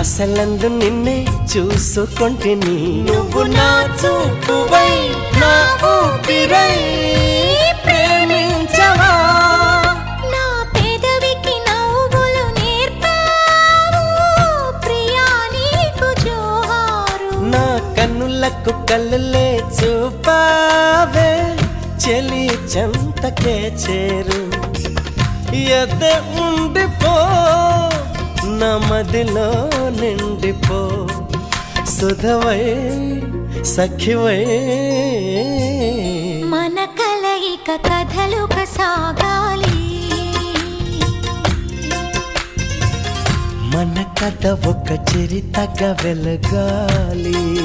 అసలందు నిన్నే చూసుకుంటుని నువ్వు నా చూపువై నా ఊపిరై ప్రేమించవా? నా పెదవికి నవ్వులు నేర్పావు ప్రియా నీకు జోహారు. నా కన్నులకు కళ్ళలే చూపావే చెలి చెంతకే చేరు. ఉండిపో నా మదిలో నిండిపో. సుధవై సఖివై. మన కలయిక కథలుక సాగాలి. మన కథ ఒక చరితగా వెలగాలి.